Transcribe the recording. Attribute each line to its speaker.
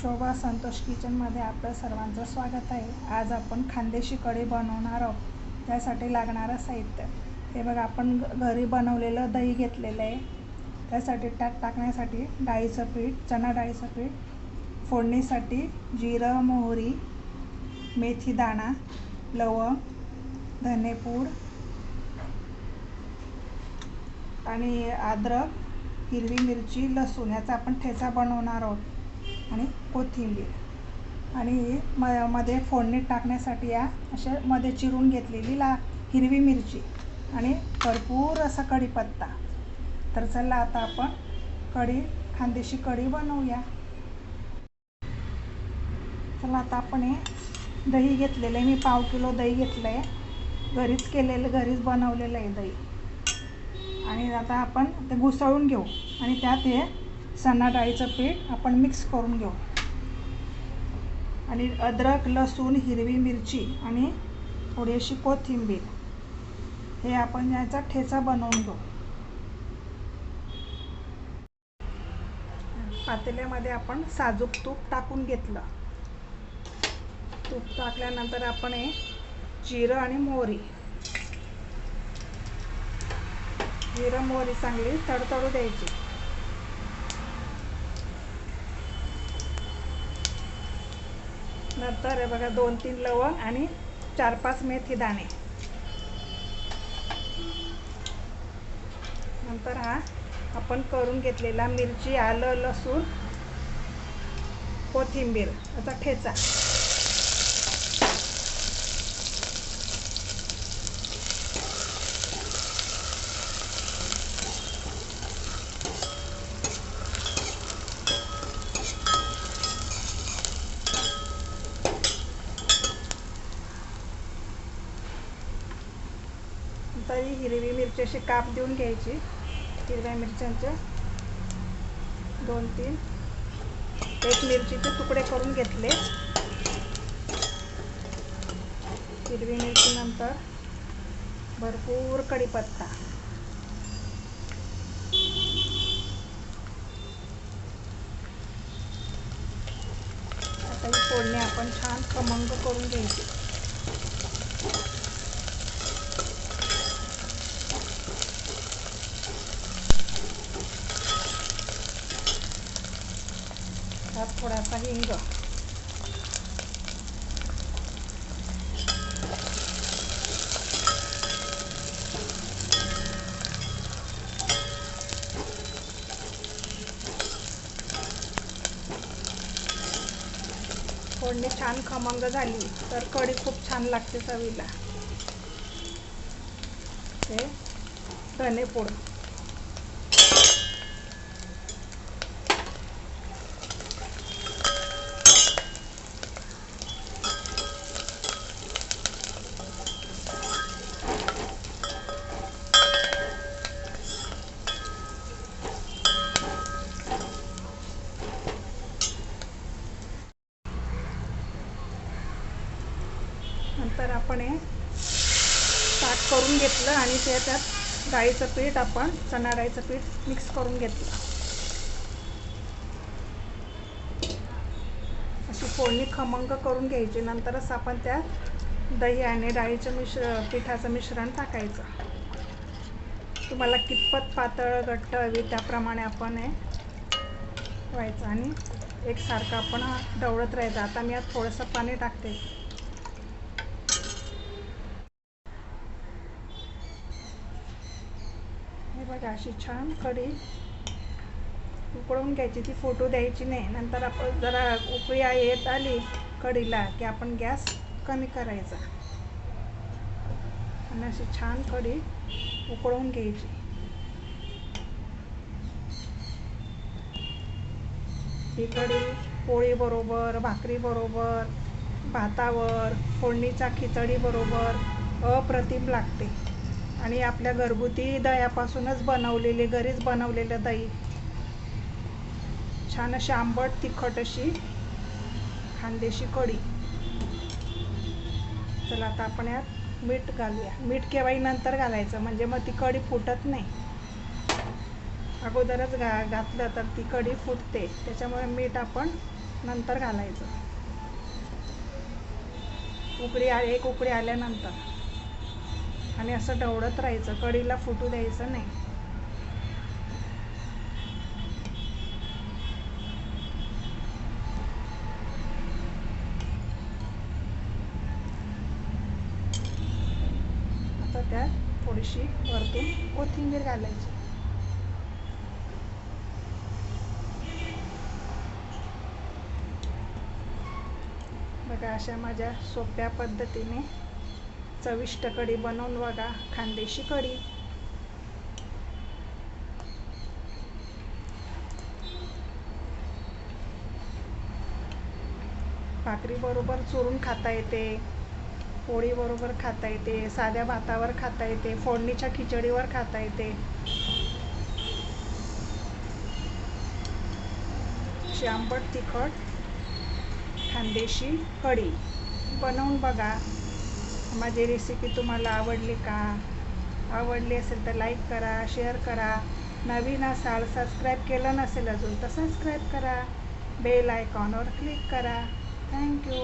Speaker 1: शोभा संतोष किचनमध्ये आपलं सर्वांचं स्वागत आहे. आज आपण खानदेशी कढी बनवणार आहोत. त्यासाठी लागणारं साहित्य. हे बघा आपण घ- घरी बनवलेलं दही घेतलेलं आहे. त्यासाठी टाक टाकण्यासाठी डाळीचं पीठ चणा डाळीचं पीठ फोडणीसाठी जिरं मोहरी मेथी दाणा लवंग धनेपूड आणि अद्रक हिरवी मिरची लसूण याचा आपण ठेचा बनवणार आहोत. आणि कोथिंबीर. आणि म मध्ये फोडणीत टाकण्यासाठी या अशा मध्ये चिरून घेतलेली ला हिरवी मिरची आणि भरपूर असा कढीपत्ता. तर चला आता आपण कढी खानदेशी कढी बनवूया. चला आता आपण हे दही घेतलेलं आहे. मी पाव किलो दही घेतलं आहे घरीच केलेलं घरीच बनवलेलं आहे दही. आणि आता आपण ते घुसळून घेऊ आणि त्यात हे चणा डाळीचं पीठ आपण मिक्स करून घेऊ. आणि अद्रक लसूण हिरवी मिरची आणि थोडीशी कोथिंबीर. हे आपण याचा ठेचा बनवून घेऊ. पातेल्यामध्ये आपण साजूक तूप टाकून घेतलं. तूप टाकल्यानंतर आपण हे जिरं आणि मोहरी. जिरं मोहरी चांगली तडतडू द्यायची. नंतर हे बघा दोन तीन लवंग आणि चार पाच मेथी दाणे. नंतर हा आपण करून घेतलेला मिरची आलं लसूण कोथिंबीर याचा ठेचा तरी हिरवी मिरची अशी काप देऊन घ्यायची. हिरव्या मिरच्यांचे दोन तीन. एक मिरचीचे तुकडे करून घेतले. हिरवी मिरची नंतर भरपूर कढीपत्ता. आता ही फोडणी आपण छान खमंग करून घ्यायची. त्यात हिंग फोडणी छान खमंग झाली तर कढी खूप छान लागते चवीला. ते धनेपूड. तर आपण हे ताट करून घेतलं आणि ते त्यात डाळीचं पीठ आपण चणा डाळीचं पीठ मिक्स करून घेतलं. अशी फोडणी खमंग करून घ्यायची. नंतरच आपण त्यात दही आणि डाळीचं मिश्र पिठाचं मिश्रण टाकायचं. तुम्हाला कितपत पातळ घट्ट हवी त्याप्रमाणे आपण हे व्हायचं. आणि एकसारखं आपण डवळत राहायचं. आता मी यात थोडंसं पाणी टाकते. बघा अशी छान कढी उकळून घ्यायची. ती फोटो द्यायची नाही. नंतर आपण जरा उकळी येत आली कढीला की आपण गॅस कमी करायचा. आणि अशी छान कढी उकळून घ्यायची. ही कढी पोळीबरोबर भाकरीबरोबर भातावर फोडणीच्या खिचडीबरोबर अप्रतिम लागते. आणि आपल्या घरगुती दह्यापासूनच बनवलेले घरीच बनवलेलं दही. छान अशी आंबट तिखट अशी खानदेशी कढी. चला आता आपण यात मीठ घालूया. मीठ केव्हाही नंतर घालायचं म्हणजे मग ती कढी फुटत नाही. अगोदरच घा घातलं तर ती कढी फुटते. त्याच्यामुळे मीठ आपण नंतर घालायचं. उकडी आ एक उकडी आल्यानंतर. आणि असं ढवळत राहायचं. कढीला फुटू द्यायचं नाही. आता त्यात थोडीशी वरतून कोथिंबीर घालायची. बघा अशा माझ्या सोप्या पद्धतीने चविष्ट कढी बनवून बघा खानदेशी कढी. भाकरीबरोबर चुरून खाता येते पोळीबरोबर खाता येते साध्या भातावर खाता येते फोडणीच्या खिचडीवर खाता येते. अशी आंबट तिखट खानदेशी कढी. बनवून बघा. माझी रेसिपी तुम्हाला आवडली का? आवडली असेल तर लाईक करा शेअर करा. नवीन असाल सबस्क्राईब केलं नसेल अजून तर सबस्क्राईब करा. बेल आयकॉनवर क्लिक करा. थँक्यू